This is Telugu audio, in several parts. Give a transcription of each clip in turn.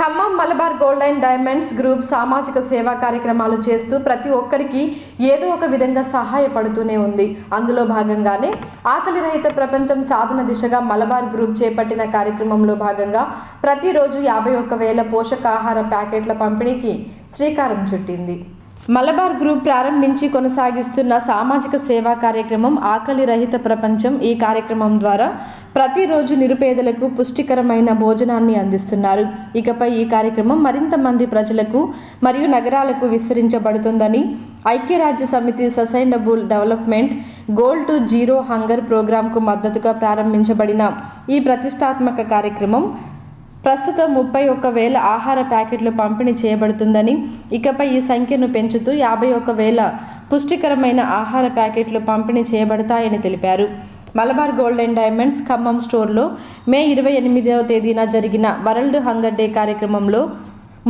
Khammam Malabar gold and diamonds group సామాజిక సేవా కార్యక్రమాలు చేస్తూ ప్రతి ఒక్కరికి ఏదో ఒక విధంగా సహాయపడుతూనే ఉంది. అందులో భాగంగానే ఆకలి రహిత ప్రపంచం సాధన దిశగా మలబార్ గ్రూప్ చేపట్టిన కార్యక్రమంలో భాగంగా ప్రతిరోజు యాభై ఒక్క వేల పోషకాహార ప్యాకెట్ల పంపిణీకి శ్రీకారం చుట్టింది. మలబార్ గ్రూప్ ప్రారంభించి కొనసాగిస్తున్న సామాజిక సేవా కార్యక్రమం ఆకలి రహిత ప్రపంచం ఈ కార్యక్రమం ద్వారా ప్రతిరోజు నిరుపేదలకు పుష్టికరమైన భోజనాన్ని అందిస్తున్నారు. ఇకపై ఈ కార్యక్రమం మరింత మంది ప్రజలకు మరియు నగరాలకు విస్తరించబడుతుందని ఐక్యరాజ్య సమితి sustainable development goal two zero hunger ప్రోగ్రాంకు మద్దతుగా ప్రారంభించబడిన ఈ ప్రతిష్టాత్మక కార్యక్రమం ప్రస్తుతం ముప్పై ఒక్క వేల ఆహార ప్యాకెట్లు పంపిణీ చేయబడుతుందని ఇకపై ఈ సంఖ్యను పెంచుతూ యాభై ఒక్క వేల పుష్టికరమైన ఆహార ప్యాకెట్లు పంపిణీ చేయబడతాయని తెలిపారు. Malabar gold and diamonds Khammam స్టోర్లో మే ఇరవై ఎనిమిదవ తేదీన జరిగిన వరల్డ్ హంగర్ డే కార్యక్రమంలో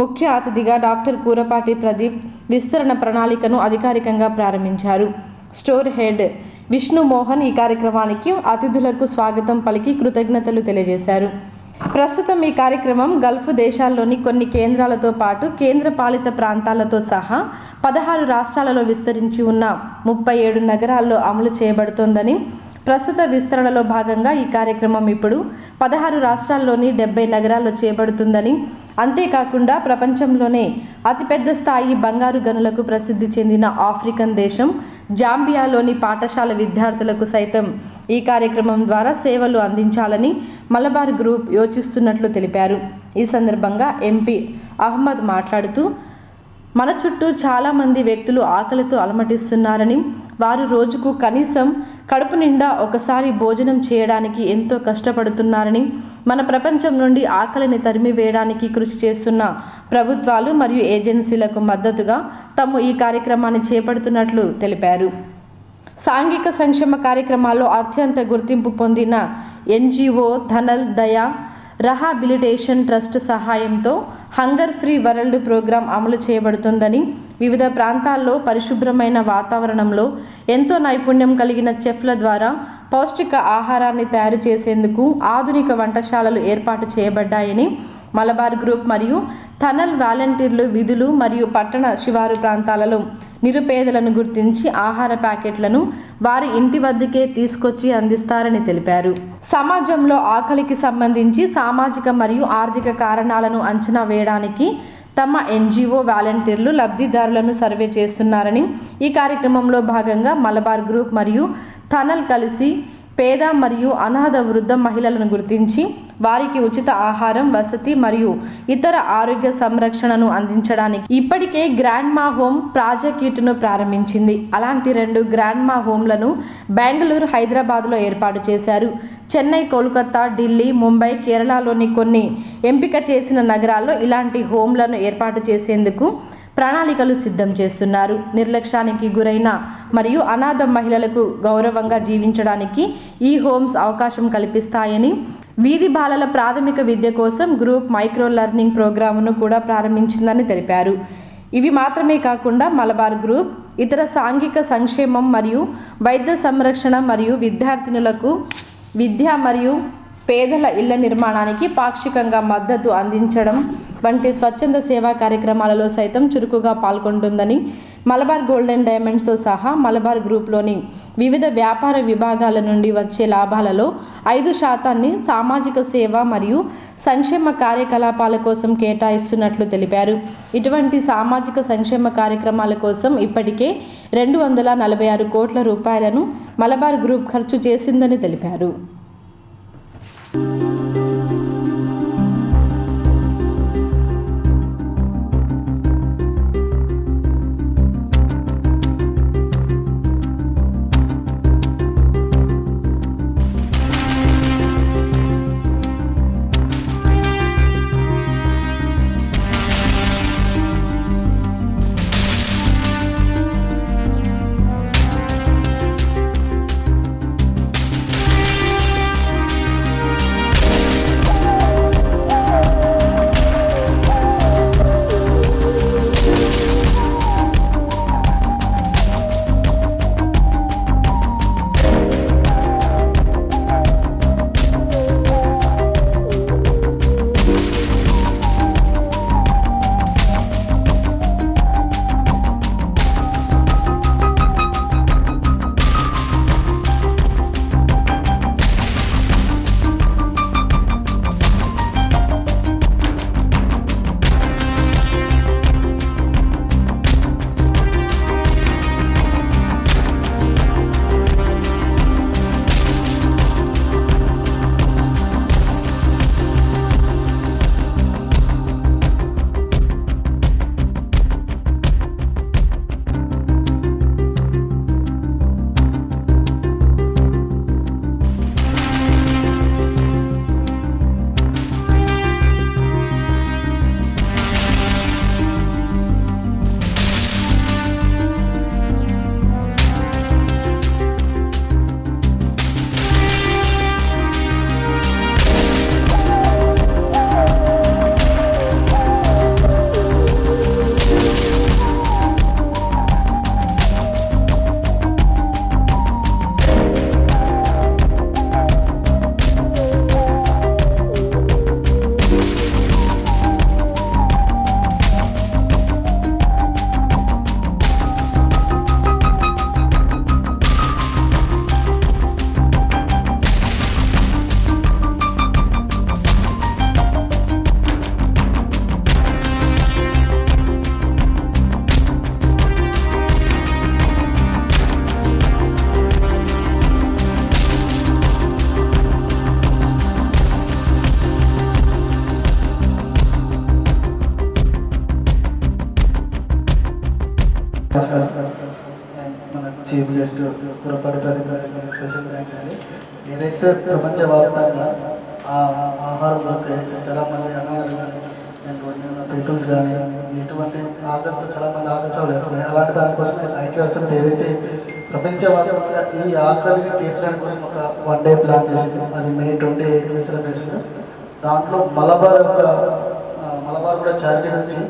ముఖ్య అతిథిగా డాక్టర్ కూరపాటి ప్రదీప్ విస్తరణ ప్రణాళికను అధికారికంగా ప్రారంభించారు. స్టోర్ హెడ్ విష్ణు మోహన్ ఈ కార్యక్రమానికి అతిథులకు స్వాగతం పలికి కృతజ్ఞతలు తెలియజేశారు. ప్రస్తుతం ఈ కార్యక్రమం గల్ఫ్ దేశాల్లోని కొన్ని కేంద్రాలతో పాటు కేంద్ర పాలిత ప్రాంతాలతో సహా పదహారు రాష్ట్రాలలో విస్తరించి ఉన్న ముప్పై ఏడు నగరాల్లో అమలు చేయబడుతోందని ప్రస్తుత విస్తరణలో భాగంగా ఈ కార్యక్రమం ఇప్పుడు పదహారు రాష్ట్రాల్లోని డెబ్బై నగరాల్లో చేపడుతుందని అంతేకాకుండా ప్రపంచంలోనే అతిపెద్ద స్థాయి బంగారు గనులకు ప్రసిద్ధి చెందిన ఆఫ్రికన్ దేశం జాంబియాలోని పాఠశాల విద్యార్థులకు సైతం ఈ కార్యక్రమం ద్వారా సేవలు అందించాలని మలబార్ గ్రూప్ యోచిస్తున్నట్లు తెలిపారు. ఈ సందర్భంగా ఎంపీ అహ్మద్ మాట్లాడుతూ మన చుట్టూ చాలామంది వ్యక్తులు ఆకలితో అలమటిస్తున్నారని వారు రోజుకు కనీసం కడుపు నిండా ఒకసారి భోజనం చేయడానికి ఎంతో కష్టపడుతున్నారని మన ప్రపంచం నుండి ఆకలిని తరిమివేయడానికి కృషి చేస్తున్న ప్రభుత్వాలు మరియు ఏజెన్సీలకు మద్దతుగా తాము ఈ కార్యక్రమాన్ని చేపడుతున్నట్లు తెలిపారు. సాంఘిక సంక్షేమ కార్యక్రమాల్లో అత్యంత గుర్తింపు పొందిన ఎన్జిఓ ధనల్ దయా రహాబిలిటేషన్ ట్రస్ట్ సహాయంతో హంగర్ ఫ్రీ వరల్డ్ ప్రోగ్రాం అమలు చేయబడుతుందని వివిధ ప్రాంతాల్లో పరిశుభ్రమైన వాతావరణంలో ఎంతో నైపుణ్యం కలిగిన చెఫ్ల ద్వారా పౌష్టిక ఆహారాన్ని తయారు చేసేందుకు ఆధునిక వంటశాలలు ఏర్పాటు చేయబడ్డాయని మలబార్ గ్రూప్ మరియు థనల్ వాలంటీర్లు విధులు మరియు పట్టణ శివారు ప్రాంతాలలో నిరుపేదలను గుర్తించి ఆహార ప్యాకెట్లను వారి ఇంటి వద్దకే తీసుకొచ్చి అందిస్తారని తెలిపారు. సమాజంలో ఆకలికి సంబంధించి సామాజిక మరియు ఆర్థిక కారణాలను అంచనా వేయడానికి తమ ఎన్జిఓ వాలంటీర్లు లబ్ధిదారులను సర్వే చేస్తున్నారని ఈ కార్యక్రమంలో భాగంగా మలబార్ గ్రూప్ మరియు థనల్ కలిసి పేద మరియు అనాథ వృద్ధ మహిళలను గుర్తించి వారికి ఉచిత ఆహారం వసతి మరియు ఇతర ఆరోగ్య సంరక్షణను అందించడానికి ఇప్పటికే గ్రాండ్ మా హోమ్ ప్రాజెక్టును ప్రారంభించింది. అలాంటి రెండు గ్రాండ్ మా హోమ్లను బెంగళూరు హైదరాబాద్లో ఏర్పాటు చేశారు. చెన్నై కోల్కతా ఢిల్లీ ముంబై కేరళలోని కొన్ని ఎంపిక చేసిన నగరాల్లో ఇలాంటి హోమ్లను ఏర్పాటు చేసేందుకు ప్రణాళికలు సిద్ధం చేస్తున్నారు. నిర్లక్ష్యానికి గురైన మరియు అనాథ మహిళలకు గౌరవంగా జీవించడానికి ఈ హోమ్స్ అవకాశం కల్పిస్తాయని వీధి బాలల ప్రాథమిక విద్య కోసం గ్రూప్ మైక్రో లెర్నింగ్ ప్రోగ్రామును కూడా ప్రారంభించిందని తెలిపారు. ఇవి మాత్రమే కాకుండా మలబార్ గ్రూప్ ఇతర సాంఘిక సంక్షేమం మరియు వైద్య సంరక్షణ మరియు విద్యార్థినులకు విద్య మరియు పేదల ఇళ్ళ నిర్మాణానికి పాక్షికంగా మద్దతు అందించడం వంటి స్వచ్ఛంద సేవా కార్యక్రమాలలో సైతం చురుకుగా పాల్గొంటుందని మలబార్ గోల్డెన్ డైమండ్స్తో సహా మలబార్ గ్రూప్లోని వివిధ వ్యాపార విభాగాల నుండి వచ్చే లాభాలలో ఐదు శాతాన్ని సామాజిక సేవ మరియు సంక్షేమ కార్యకలాపాల కోసం కేటాయిస్తున్నట్లు తెలిపారు. ఇటువంటి సామాజిక సంక్షేమ కార్యక్రమాల కోసం ఇప్పటికే రెండు వందల నలభై ఆరు కోట్ల రూపాయలను మలబార్ గ్రూప్ ఖర్చు చేసిందని తెలిపారు. మన ప్రపంచవ్యాప్తంగా ఆ ఆహారం దొరక చాలామంది చాలా కానీ పీపుల్స్ కానీ ఎటువంటి ఆకలితో చాలామంది మంది అలాంటి దానికోసం ఐక్యరాజ్యం ఏవైతే ప్రపంచవ్యాప్తంగా ఈ ఆకలిని తీర్చడానికి కోసం ఒక వన్ డే ప్లాన్ చేసింది. అది మే ట్వంటీ ఎయిట్ సెలబ్రేషన్. దాంట్లో మలబార్ యొక్క మలబార్ కూడా చారిటీ నుంచి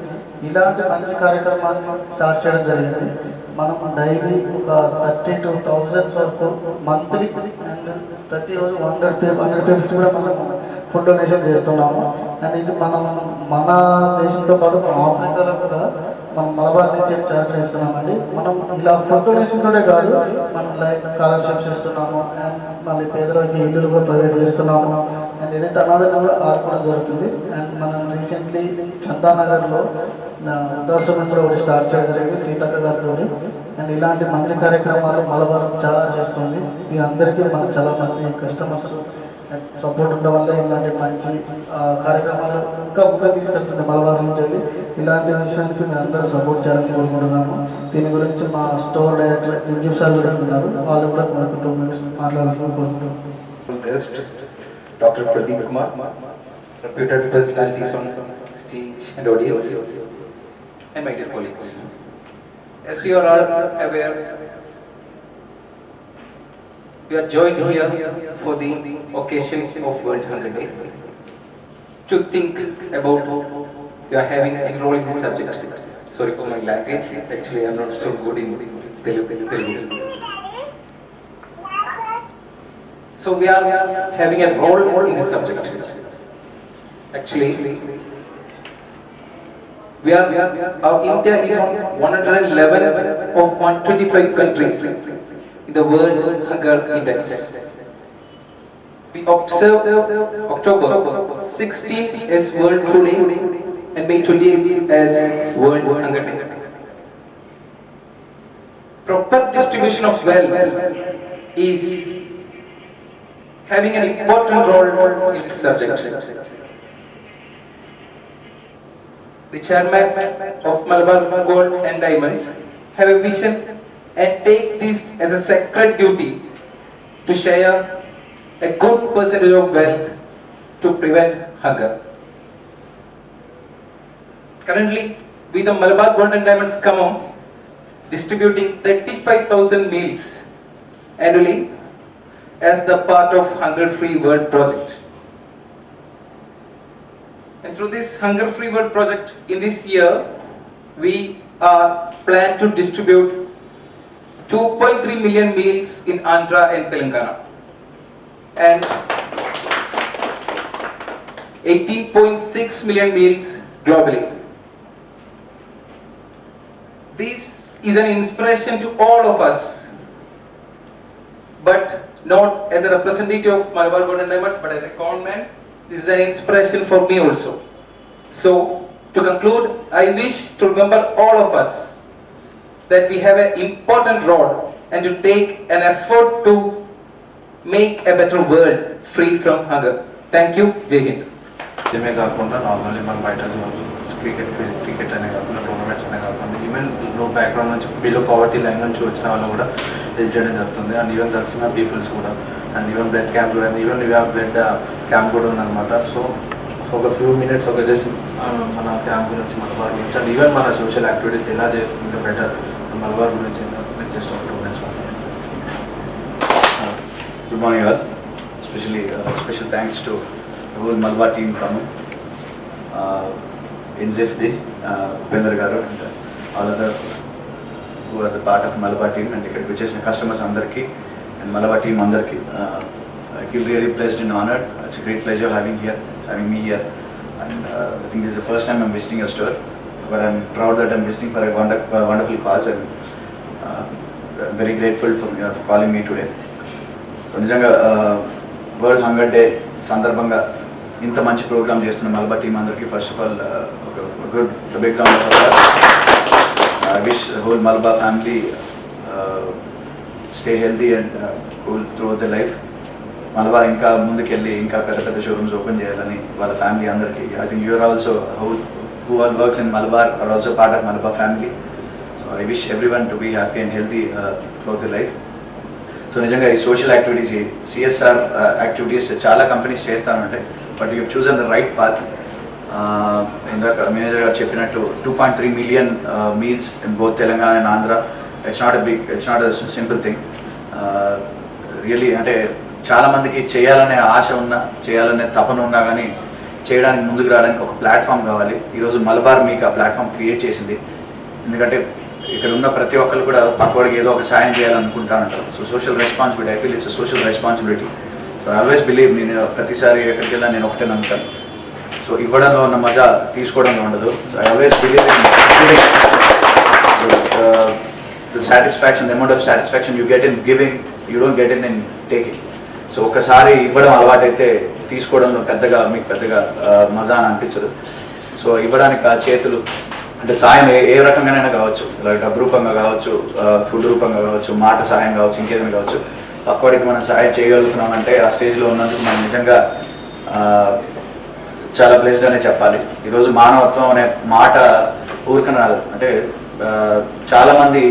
ఇలాంటి మంచి కార్యక్రమాన్ని స్టార్ట్ చేయడం జరిగింది. మనం డైలీ ఒక థర్టీ టూ థౌజండ్ వరకు మంత్లీ ప్రతిరోజు హండ్రెడ్ పే హండ్రెడ్ పీపుల్స్ కూడా మనం ఫుడ్ డొనేషన్ చేస్తున్నాము. అండ్ ఇది మనం మన దేశంతో పాటు ఆఫ్రికాలో కూడా మనం మలబార్ నుంచి చార్ట్ చేస్తున్నామండి. మనం ఇలా ఫుడ్ డొనేషన్తోనే కాదు మనం లైక్ స్కాలర్షిప్స్ ఇస్తున్నాము అండ్ మళ్ళీ పేదలకి ఇల్లులు కూడా ప్రొవైడ్ చేస్తున్నాము. అండ్ ఏదైతే అనాథలను కూడా ఆదుకోవడం జరుగుతుంది. అండ్ మనం రీసెంట్లీ చందానగర్లో వృద్ధాశ్రమం కూడా ఒకటి స్టార్ట్ చేయడం జరిగింది సీతక్క గారితో అండ్ ఇలాంటి మంచి కార్యక్రమాలు మలబారం చాలా చేస్తుంది మీ అందరికీ మనకు చాలా మంది కస్టమర్స్ సపోర్ట్ ఉండడం వల్ల ఇలాంటి మంచి కార్యక్రమాలు ఇంకా ఇంకా తీసుకెళ్తుంది మలబార్ నుంచి వెళ్ళి ఇలాంటి విషయానికి మీరు అందరూ సపోర్ట్ చేయాలని కోరుకుంటున్నాము దీని గురించి మా స్టోర్ డైరెక్టర్ ఇంజిప్ సార్ కూడా ఉన్నారు వాళ్ళు కూడా మనకు టూ మినిట్స్ మాట్లాడాల్సింది కోరుకుంటున్నాం guest, Dr. Pradeep Kumar, reputed personalities and my dear colleagues. As we are all aware, we are joined here for the occasion of World Hunger Day to think about we are having a role in this subject. Sorry for my language, actually I'm not so good in. Telugu. So we are having a role in this subject. Actually, we are, our India is on 111 of 125 countries in the World Hunger Index. We observe October 16th as World Food Day and May 28th as World Hunger Day. Proper distribution of wealth is having an important role in this subject. The chairman of Malabar Gold and Diamonds have a vision and take this as a sacred duty to share a good percentage of wealth to prevent hunger. Currently, we the Malabar Gold and Diamonds come on distributing 35,000 meals annually as the part of Hunger Free World project. And through this Hunger Free World project in this year, we are plan to distribute 2.3 million meals in Andhra and Telangana. And 18.6 million meals globally. This is an inspiration to all of us but not as a representative of Malabar Gold and Diamonds, but as a con man, this is an inspiration for me also. So, to conclude, I wish to remember all of us that we have an important role and to take an effort to make a better world free from hunger. Thank you, Jai Hind. ఇదే కాకుండా నార్మల్లీ మనం బయట క్రికెట్ క్రికెట్ అనే కాకుండా టోర్నమెంట్స్ అనే కాకుండా ఈవెన్ లో బ్యాక్గ్రౌండ్ నుంచి బిలో పవర్టీ లైన్ నుంచి వచ్చిన వాళ్ళు కూడా హెల్ప్ చేయడం జరుగుతుంది అండ్ ఈవెన్ తెలిసిన పీపుల్స్ కూడా అండ్ ఈవెన్ బ్లడ్ క్యాంప్ కూడా ఈవెన్ ఇవే బ్లడ్ క్యాంప్ కూడా ఉందన్నమాట. సో ఒక ఫ్యూ మినిట్స్ ఒక చేసి మన క్యాంప్ గురించి మలబార్ గురించి అండ్ ఈవెన్ మన సోషల్ యాక్టివిటీస్ ఎలా చేస్తుంటే బెటర్ మలబార్ గురించి జస్ట్ ఒక టూ మినిట్స్ గుడ్ మార్నింగ్ గారు స్పెషలీ స్పెషల్ థ్యాంక్స్ టు ఎవరు మలబార్ టీమ్ కాను ఎన్జెఫ్ ది ఉపేందర్ గారు and all other the part of Malabar team and ఇక్కడికి వచ్చేసిన కస్టమర్స్ అందరికీ Malabar team and ఇక్కడ వచ్చేసిన కస్టమర్స్ అందరికీ అండ్ మలబార్ టీమ్ అందరికీ I feel really placed in honoured it's great pleasure having here having me here and I think this the first but I'm visiting your store but I'm proud that I'm visiting for a wonder wonderful cause and very grateful for for calling me today నిజంగా వరల్డ్ హంగర్ డే సందర్భంగా ఇంత మంచి ప్రోగ్రామ్ చేస్తున్న మలబార్ టీం అందరికీ ఫస్ట్ ఆఫ్ ఆల్ ఒక good big I wish whole Malabar family stay healthy and cool through the life Malabar ఇంకా ముందుకెళ్ళి ఇంకా పెద్ద పెద్ద షోరూమ్స్ ఓపెన్ చేయాలని వాళ్ళ ఫ్యామిలీ అందరికీ. I think you're also how who all works in Malabar are also part of Malabar family so I wish every one to be happy and healthy through the life so నిజంగా ఈ సోషల్ యాక్టివిటీస్ సిఎస్ఆర్ యాక్టివిటీస్ చాలా కంపెనీస్ చేస్తానంటే but you choose on the right path ఇందాక మేనేజర్ గారు చెప్పినట్టు two point three million meals in both Telangana and Andhra it's not a big it's not a simple thing really అంటే చాలామందికి చేయాలనే ఆశ ఉన్నా చేయాలనే తపన ఉన్నా కానీ చేయడానికి ముందుకు రావడానికి ఒక ప్లాట్ఫామ్ కావాలి. ఈరోజు మలబార్ మీకు ఆ ప్లాట్ఫామ్ క్రియేట్ చేసింది. ఎందుకంటే ఇక్కడ ఉన్న ప్రతి ఒక్కరు కూడా పక్కవాడికి ఏదో ఒక సాయం చేయాలనుకుంటా ఉంటారు. So social responsibility I feel it's social responsibility so I always believe నేను ప్రతిసారి ఎక్కడికి వెళ్ళినా నేను ఒకటే నమ్ముతాను. సో ఇవ్వడంలో ఉన్న మజా తీసుకోవడంలో ఉండదు. So I always believe the satisfaction the amount of satisfaction you get in giving you don't get in in taking. So ఒకసారి ఇవ్వడం అలవాటైతే తీసుకోవడంలో పెద్దగా మీకు పెద్దగా మజా అని అనిపించదు. సో ఇవ్వడానికి ఆ చేతులు అంటే సాయం ఏ ఏ రకంగానైనా కావచ్చు. ఇలా డబ్బు రూపంగా కావచ్చు ఫుడ్ రూపంగా కావచ్చు మాట సాయం కావచ్చు ఇంకేదైనా కావచ్చు. పక్కవాడికి మనం సాయం చేయగలుగుతున్నాం అంటే ఆ స్టేజ్లో ఉన్నందుకు మనం నిజంగా చాలా బ్లెస్డ్ అనే చెప్పాలి. ఈరోజు మానవత్వం అనే మాట ఊరికన రాదు. అంటే చాలామంది చాలా మంది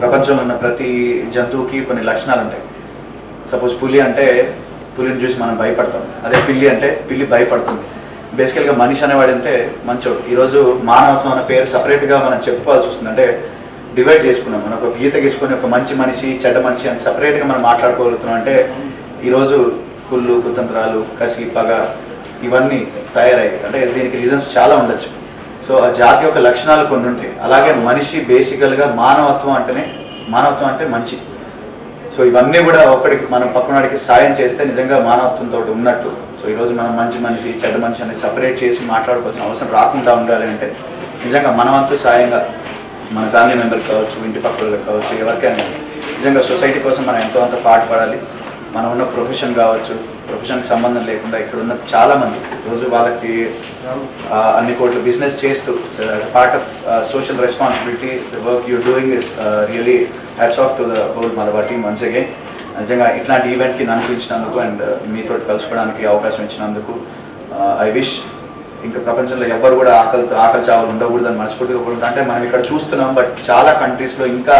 ప్రపంచంలో ఉన్న ప్రతి జంతువుకి కొన్ని లక్షణాలు ఉంటాయి. సపోజ్ పులి అంటే పులిని చూసి మనం భయపడతాం. అదే పిల్లి అంటే పిల్లి భయపడుతుంది. బేసికల్గా మనిషి అనేవాడు అంటే మంచోడు. ఈరోజు మానవత్వం అనే పేరు సపరేట్గా మనం చెప్పుకోవాల్సి వస్తుంది. అంటే డివైడ్ చేసుకున్నాం. మనం ఒక గీత గీసుకొని ఒక మంచి మనిషి చెడ్డ మనిషి అని సపరేట్గా మనం మాట్లాడుకోగలుగుతున్నాం అంటే ఈరోజు కుళ్ళు కుతంత్రాలు కసి పగ ఇవన్నీ తయారయ్యాయి. అంటే దీనికి రీజన్స్ చాలా ఉండొచ్చు. సో ఆ జాతి యొక్క లక్షణాలు కొన్ని ఉంటాయి. అలాగే మనిషి బేసికల్గా మానవత్వం అంటేనే మానవత్వం అంటే మంచి. సో ఇవన్నీ కూడా ఒకడికి మనం పక్కనడికి సాయం చేస్తే నిజంగా మానవత్వంతో ఉన్నట్టు. సో ఈరోజు మనం మంచి మనిషి చెడ్డ మనిషి అనేది సపరేట్ చేసి మాట్లాడుకోవాల్సిన అవసరం రాకుండా ఉండాలి అంటే నిజంగా మనవంతు సాయంగా మన ఫ్యామిలీ మెంబర్కి కావచ్చు ఇంటి పక్కలకు కావచ్చు ఎవరికైనా నిజంగా సొసైటీ కోసం మనం ఎంతో అంత పాటుపడాలి. మనం ఉన్న ప్రొఫెషన్ కావచ్చు ప్రొఫెషన్కి సంబంధం లేకుండా ఇక్కడ ఉన్న చాలామంది రోజు వాళ్ళకి Uh, అన్ని కోట్ల బిజినెస్ చేస్తూ as a part of social responsibility the work you're doing is really hats off to the whole Malabar team once again నిజంగా ఇట్లాంటి ఈవెంట్కి నన్ను పిలిచినందుకు అండ్ uh, మీతో కలుసుకోవడానికి అవకాశం ఇచ్చినందుకు uh, ఐ విష్ ఇంకా ప్రపంచంలో ఎవ్వరు కూడా ఆకలితో ఆకలి చావులు ఉండకూడదని మనస్ఫూర్తిగా కూడా అంటే మనం ఇక్కడ చూస్తున్నాం బట్ చాలా కంట్రీస్లో ఇంకా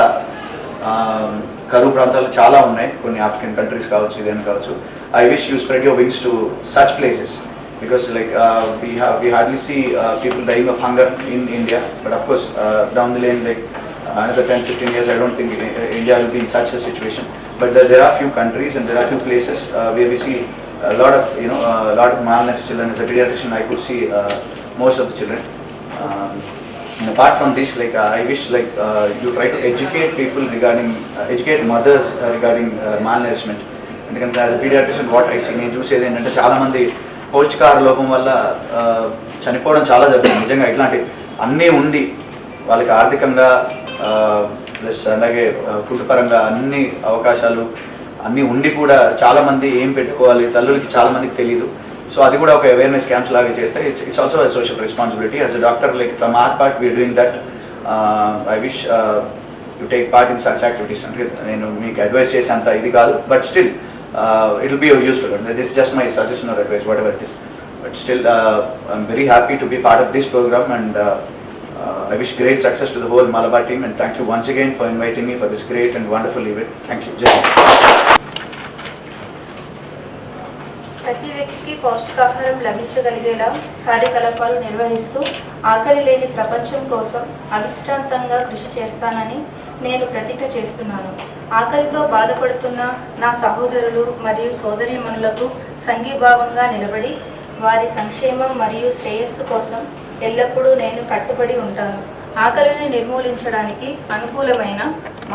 um, కరువు ప్రాంతాలు చాలా ఉన్నాయి. కొన్ని ఆఫ్రికన్ కంట్రీస్ కావచ్చు ఇదేం కావచ్చు. I wish you spread your wings to such places because like we have we hardly see people dying of hunger in India but of course down the lane like another 10 15 years i don't think uh, india will be in such a situation but there, there are few countries and there are few places uh, where we see a lot of you know a lot of malnourished children as a pediatrician i could see uh, most of the children um, and apart from this like uh, i wish like uh, you try to educate people regarding uh, educate mothers uh, regarding uh, malnourishment ఎందుకంటే as a pediatrician what I see నేను చూసేది ఏంటంటే చాలామంది పౌష్టికాహార లోపం వల్ల చనిపోవడం చాలా జరుగుతుంది. నిజంగా ఇట్లాంటి అన్నీ ఉండి వాళ్ళకి ఆర్థికంగా ప్లస్ అలాగే ఫుడ్ పరంగా అన్ని అవకాశాలు అన్నీ ఉండి కూడా చాలామంది ఏం పెట్టుకోవాలి తల్లులకి చాలా మందికి తెలియదు సో అది కూడా ఒక అవేర్నెస్ క్యాంప్స్ లాగా చేస్తే it's it's also social responsibility as a doctor like from our part we're doing that I wish you take part in such activities అంటే నేను మీకు అడ్వైస్ చేసేంత ఇది కాదు. But still uh, it'll be useful. And this is just my suggestion or advice, whatever it is. But still, uh, I'm very happy to be part of this program and uh, uh, I wish great success to the whole Malabar team and thank you once again for inviting me for this great and wonderful event. Thank you. ప్రతి వ్యక్తికి పౌష్టికాహారం లభించగలిగేలా కార్యకలాపాలు నిర్వహిస్తూ ఆకలి లేని ప్రపంచం కోసం అవిశ్రాంతంగా కృషి చేస్తానని నేను ప్రతిజ్ఞ చేస్తున్నాను. ఆకలితో బాధపడుతున్న నా సహోదరులు మరియు సోదరీమణులకు సంఘీభావంగా నిలబడి వారి సంక్షేమం మరియు శ్రేయస్సు కోసం ఎల్లప్పుడూ నేను కట్టుబడి ఉంటాను. ఆకలిని నిర్మూలించడానికి అనుకూలమైన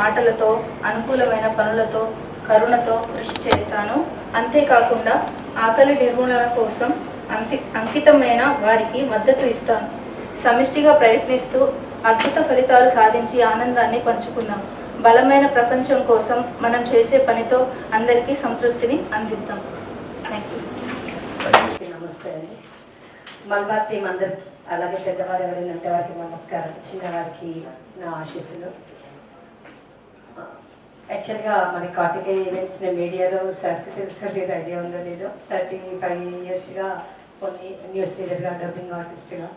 మాటలతో అనుకూలమైన పనులతో కరుణతో కృషి చేస్తాను. అంతేకాకుండా ఆకలి నిర్మూలన కోసం అంతి అంకితమైన వారికి మద్దతు ఇస్తాను. సమిష్టిగా ప్రయత్నిస్తూ అద్భుత ఫలితాలు సాధించి ఆనందాన్ని పంచుకుందాం. బలమైన ప్రపంచం కోసం మనం చేసే పనితో అందరికీ సంతృప్తిని అందిద్దాం. నమస్తే అండి. మల్బార్ టీం అందరు అలాగే పెద్దవారు ఎవరైనా ఉంటే వారికి నమస్కారం. చిన్నవారికి నా ఆశీస్సులు. యాక్చువల్గా మన కార్తికేయ ఈవెంట్స్ నేను మీడియాలో సరిగ్గా తెలుసో లేదు ఐడియా ఉందో లేదో. థర్టీ ఫైవ్ ఇయర్స్గా కొన్ని న్యూస్ రీడర్గా డబ్బింగ్ ఆర్టిస్ట్గా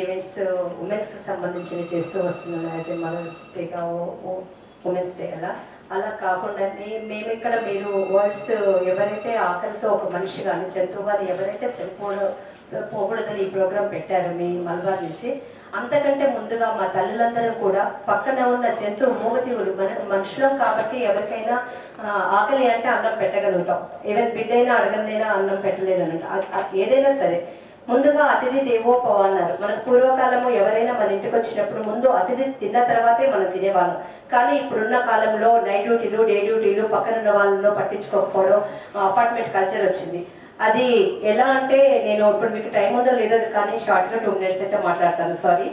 ఈవెంట్స్ ఉమెన్స్ సంబంధించినవి చేస్తూ వస్తున్నాను యాజ్ ఏ మదర్స్ డేగా ఉమెన్స్ డే అలా. అలా కాకుండా మేము ఇక్కడ మీరు వరల్డ్స్ ఎవరైతే ఆకలితో ఒక మనిషి కానీ జంతువు కానీ ఎవరైతే చనిపోవడం పోకూడదని ఈ ప్రోగ్రాం పెట్టారు మీ మల్బార్ నుంచి అంతకంటే ముందుగా మా తల్లులందరూ కూడా పక్కన ఉన్న జంతువు మూగజీవులు మన మనుషులం కాబట్టి ఎవరికైనా ఆకలి అంటే అన్నం పెట్టగలుగుతాం. ఈవెన్ బిడ్డైనా అడగందైనా అన్నం పెట్టలేదనంట. ఏదైనా సరే. ముందుగా అతిథి దేవోపవ అన్నారు మన పూర్వకాలము ఎవరైనా మన ఇంటికి వచ్చినప్పుడు ముందు అతిథి తిన్న తర్వాతే మనం తినేవాళ్ళం. కానీ ఇప్పుడున్న కాలంలో నైట్ డ్యూటీలు డే డ్యూటీలు పక్కన ఉన్న వాళ్ళలో పట్టించుకోకపోవడం అపార్ట్మెంట్ కల్చర్ వచ్చింది అది ఎలా అంటే నేను ఇప్పుడు మీకు టైం ఉందో లేదో కానీ షార్ట్గా టూ మినిట్స్ అయితే మాట్లాడతాను సారీ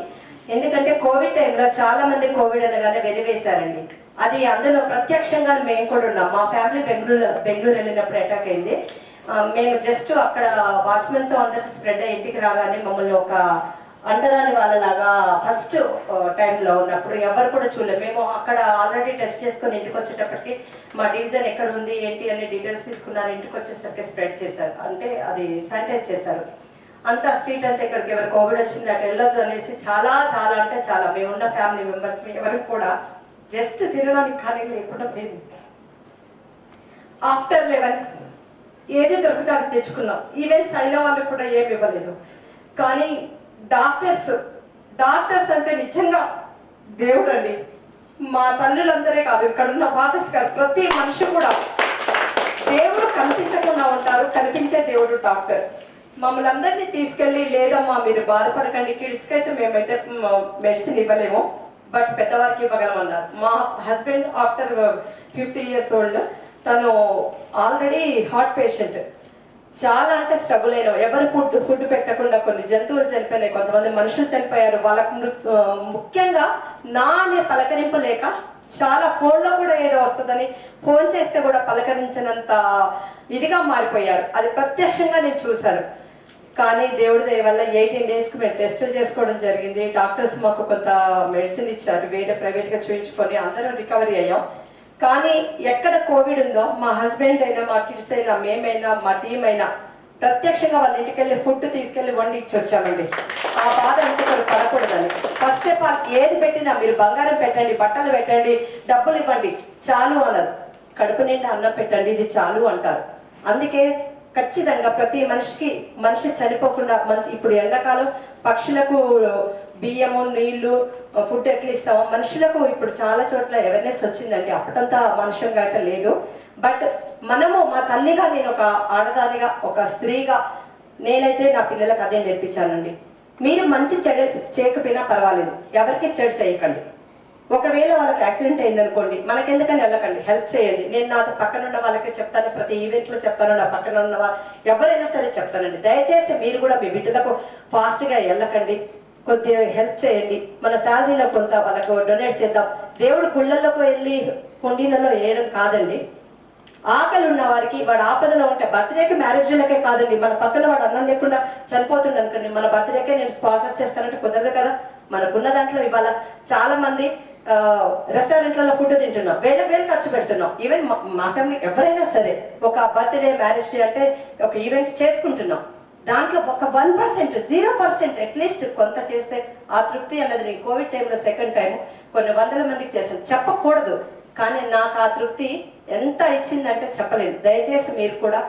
ఎందుకంటే కోవిడ్ టైంలో చాలా మంది కోవిడ్ అనగానే వెలివేశారండి. అది అందులో ప్రత్యక్షంగా మేము కూడా ఉన్నాం. మా ఫ్యామిలీ బెంగళూరు బెంగళూరు వెళ్ళినప్పుడు అటాక్ అయింది. మేము జస్ట్ అక్కడ వాచ్మెన్తో అందరికి స్ప్రెడ్ అయ్యి ఇంటికి రాగానే మమ్మల్ని ఒక అంటరాని వాళ్ళలాగా ఫస్ట్ టైంలో ఉన్నప్పుడు ఎవరు కూడా చూడలేదు. మేము అక్కడ ఆల్రెడీ టెస్ట్ చేసుకుని ఇంటికి వచ్చేటప్పటికి మా డివిజన్ ఎక్కడ ఉంది ఏంటి అనే డీటెయిల్స్ తీసుకున్నారు. ఇంటికి వచ్చేసరికి స్ప్రెడ్ చేశారు. అంటే అది శానిటైజ్ చేశారు. అంతా స్ట్రీట్ అంతా ఇక్కడికి ఎవరు కోవిడ్ వచ్చింది అటు వెళ్ళొద్దు అనేసి చాలా చాలా అంటే చాలా. మేమున్న ఫ్యామిలీ మెంబర్స్ ఎవరికి కూడా జస్ట్ తినడానికి కానీ లేకుండా పోయింది. ఆఫ్టర్ లెవెన్ ఏది దొరుకుతుంది అది తెచ్చుకున్నాం. ఈవెన్ అయిన వాళ్ళకి కూడా ఏమి ఇవ్వలేదు. కానీ డాక్టర్స్ డాక్టర్స్ అంటే నిజంగా దేవుడు అండి మా తల్లులందరే కాదు ఇక్కడ ఉన్న ఫాదర్స్ గారు ప్రతి మనిషి కూడా దేవుడు కనిపించకుండా ఉంటారు కనిపించే దేవుడు డాక్టర్. మమ్మల్ని అందరినీ తీసుకెళ్ళి లేదమ్మా మీరు బాధపడకండి కిడ్స్కి అయితే మేమైతే మెడిసిన్ ఇవ్వలేము బట్ పెద్దవారికి ఇవ్వగలమన్నారు మా husband after fifty years old తను ఆల్రెడీ హార్ట్ పేషెంట్ చాలా అంటే స్ట్రగుల్ అయినాం. ఎవరు ఫుడ్ ఫుడ్ పెట్టకుండా కొన్ని జంతువులు చనిపోయినాయి. కొంతమంది మనుషులు చనిపోయారు. వాళ్ళకు ముఖ్యంగా నా అనే పలకరింపు లేక చాలా ఫోన్లో కూడా ఏదో వస్తుందని ఫోన్ చేస్తే కూడా పలకరించినంత ఇదిగా మారిపోయారు. అది ప్రత్యక్షంగా నేను చూశాను. కానీ దేవుడి దయ వల్ల ఎయిటీన్ డేస్కి మేము టెస్టులు చేసుకోవడం జరిగింది. డాక్టర్స్ మాకు కొంత మెడిసిన్ ఇచ్చారు. వేరే ప్రైవేట్గా చూయించుకొని అందరం రికవరీ అయ్యాం. కానీ ఎక్కడ కోవిడ్ ఉందో మా హస్బెండ్ అయినా మా కిడ్స్ అయినా మేమైనా మా టీం అయినా ప్రత్యక్షంగా వాళ్ళ ఇంటికి వెళ్ళి ఫుడ్ తీసుకెళ్ళి వండి ఇచ్చి వచ్చామండి ఆ బాధ ఇంకొకరు పడకూడదని? ఫస్ట్ ఆఫ్ ఆల్ ఏది పెట్టినా మీరు బంగారం పెట్టండి బట్టలు పెట్టండి డబ్బులు ఇవ్వండి చాలు అనరు. కడుపు నిండా అన్నం పెట్టండి ఇది చాలు అంటారు. అందుకే ఖచ్చితంగా ప్రతి మనిషికి మనిషి చనిపోకుండా మంచి ఇప్పుడు ఎండాకాలం పక్షులకు బియ్యము నీళ్ళు ఫుడ్ ఎట్లా ఇస్తామో మనుషులకు ఇప్పుడు చాలా చోట్ల అవేర్నెస్ వచ్చిందండి. అప్పటంతా మనుషంగా అయితే లేదు. బట్ మనము మా తల్లిగా నేను ఒక ఆడదానిగా ఒక స్త్రీగా నేనైతే నా పిల్లలకు అదే నేర్పించానండి. మీరు మంచి చెడు చేయకపోయినా పర్వాలేదు. ఎవరికి చెడు చేయకండి. ఒకవేళ వాళ్ళకి యాక్సిడెంట్ అయిందనుకోండి మనకెందుకని వెళ్ళకండి హెల్ప్ చేయండి. నేను నాతో పక్కన ఉన్న వాళ్ళకి చెప్తాను ప్రతి ఈవెంట్లో చెప్తాను నా పక్కన ఉన్న వాళ్ళు ఎవరైనా సరే చెప్తానండి. దయచేసి మీరు కూడా మీ బిడ్డలకు ఫాస్ట్గా వెళ్ళకండి. కొద్దిగా హెల్ప్ చేయండి. మన శాలరీలో కొంత వాళ్ళకు డొనేట్ చేద్దాం. దేవుడు గుళ్ళల్లోకి వెళ్ళి కుండీలలో వేయడం కాదండి. ఆకలి ఉన్న వారికి వాడు ఆపదలో ఉంటే బర్త్డేకి మ్యారేజ్ డేలకే కాదండి. మన పక్కన వాడు అన్నం లేకుండా చనిపోతుండ అనుకోండి. మన బర్త్డేకే నేను స్పాన్సర్ చేస్తానంటే కుదరదు కదా. మనకున్న దాంట్లో ఇవాళ చాలా మంది రెస్టారెంట్లలో ఫుడ్ తింటున్నాం. వేల వేలు ఖర్చు పెడుతున్నాం. ఈవెన్ మా ఫ్యామిలీ ఎవరైనా సరే ఒక బర్త్డే మ్యారేజ్ డే అంటే ఒక ఈవెంట్ చేసుకుంటున్నాం. దాంట్లో ఒక one percent zero percent at least కొంత చేస్తే ఆ తృప్తి అన్నది నేను కోవిడ్ టైంలో సెకండ్ టైం కొన్ని వందల మందికి చేశాను. చెప్పకూడదు. కానీ నాకు ఆ తృప్తి ఎంత ఇచ్చిందంటే చెప్పలేను. దయచేసి మీరు కూడా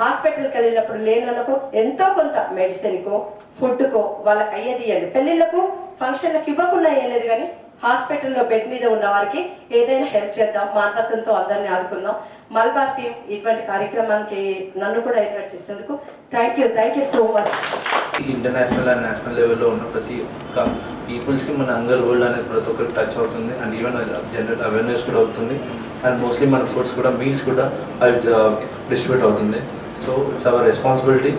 హాస్పిటల్కి వెళ్ళినప్పుడు లేనులకు ఎంతో కొంత మెడిసిన్కో ఫుడ్కో వాళ్ళకి అయ్యేది ఇవ్వండి పెళ్ళిళ్ళకు ఫంక్షన్లకు ఇవ్వకుండా ఏం లేదు కానీ హాస్పిటల్లో బెడ్ మీద ఉన్న వారికి ఏదైనా హెల్ప్ చేద్దాం. మాతత్వంతో అందరిని ఆదుకుందాం. మల్బార్ టీం ఇటువంటి కార్యక్రమానికి నన్ను కూడా ఇన్వైట్ చేసినందుకు thank you. Thank you so much. International and national లెవెల్లో ఉన్న ప్రతి ఒక్క పీపుల్స్కి మన అంగల్ వరల్డ్ అనేది ప్రతి ఒక్కరికి టచ్ అవుతుంది. అండ్ ఈవెన్ జనరల్ అవేర్నెస్ కూడా అవుతుంది. అండ్ మోస్ట్లీ మన ఫుడ్స్ కూడా మీల్స్ కూడా అవి డిస్ట్రిబ్యూట్ అవుతుంది. So it's our responsibility.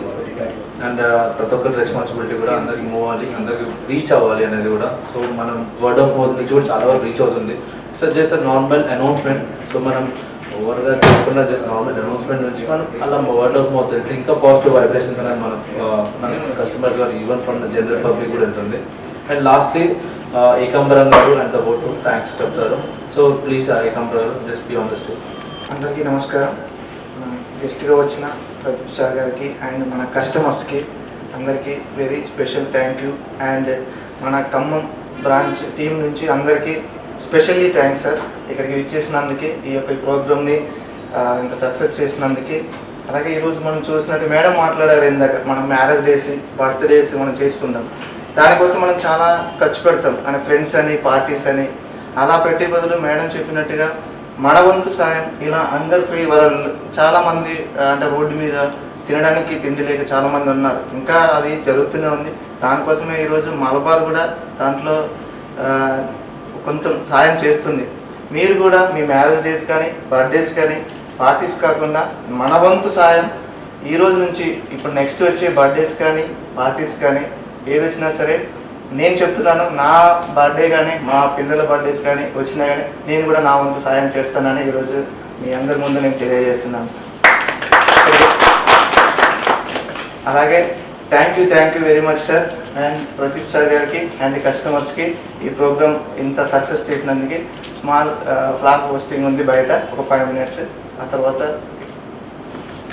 And uh, ప్రతి ఒక్కరి రెస్పాన్సిబిలిటీ కూడా అందరికి మూవ్ అవ్వాలి అందరికి రీచ్ అవ్వాలి అనేది కూడా. సో మనం వర్డ్ ఆఫ్ మౌత్ నుంచి కూడా చాలా వరకు రీచ్ అవుతుంది. So just normal announcement so మనం ఓవర్గా చెప్పకుండా జస్ట్ నార్మల్ అనౌన్స్మెంట్ నుంచి మనం అలా వర్డ్ ఆఫ్ మౌత్ వెళ్తే ఇంకా పాజిటివ్ వైబ్రేషన్స్ అనేది మనం మన కస్టమర్స్ గారు even from the general public కూడా వెళ్తుంది. అండ్ లాస్ట్లీ ఏకాంబరం గారు అండ్ ద బోట్ థ్యాంక్స్ చెప్తారు. సో ప్లీజ్ ఏకాంబరం గారు just be on the stage అందరికీ నమస్కారం. గెస్ట్గా వచ్చిన ప్రదీప్ సార్ గారికి అండ్ మన కస్టమర్స్కి అందరికీ very special thank you. And మన ఖమ్మం బ్రాంచ్ టీం నుంచి అందరికీ స్పెషల్లీ థ్యాంక్స్ సార్. ఇక్కడికి ఇచ్చేసినందుకే ఈ యొక్క ప్రోగ్రామ్ని ఇంత సక్సెస్ చేసినందుకే. అలాగే ఈరోజు మనం చూసినట్టు మేడం మాట్లాడారు ఇందాక మనం మ్యారేజ్ డేస్ బర్త్డేస్ మనం చేసుకుంటాం. దానికోసం మనం చాలా ఖర్చు పెడతాం. అని ఫ్రెండ్స్ అని పార్టీస్ అని. అలా పెట్టే బదులు మేడం చెప్పినట్టుగా మన వంతు సాయం ఇలా అంగల్ ఫ్రీ వరల్డ్ చాలా మంది అంటే రోడ్డు మీద తినడానికి తిండి లేక చాలా మంది ఉన్నారు. ఇంకా అది జరుగుతూనే ఉంది. దానికోసమే ఈరోజు మలబార్ కూడా దాంట్లో కొంచెం సాయం చేస్తుంది. మీరు కూడా మీ మ్యారేజ్ డేస్ కానీ బర్త్డేస్ కానీ పార్టీస్ కాకుండా మన వంతు సాయం ఈ రోజు నుంచి ఇప్పుడు నెక్స్ట్ వచ్చే బర్త్డేస్ కానీ పార్టీస్ కానీ ఏది వచ్చినా సరే నేను చెప్తున్నాను నా బర్త్డే కానీ మా పిల్లల బర్త్డేస్ కానీ వచ్చినా కానీ నేను కూడా నా వంతు సాయం చేస్తానని ఈరోజు మీ అందరి ముందు నేను తెలియజేస్తున్నాను. అలాగే thank you thank you very much sir and Pradeep sir గారికి అండ్ కస్టమర్స్కి ఈ ప్రోగ్రామ్ ఇంత సక్సెస్ చేసినందుకు స్మాల్ ఫ్లాగ్ పోస్టింగ్ ఉంది బయట ఒక ఫైవ్ మినిట్స్ ఆ తర్వాత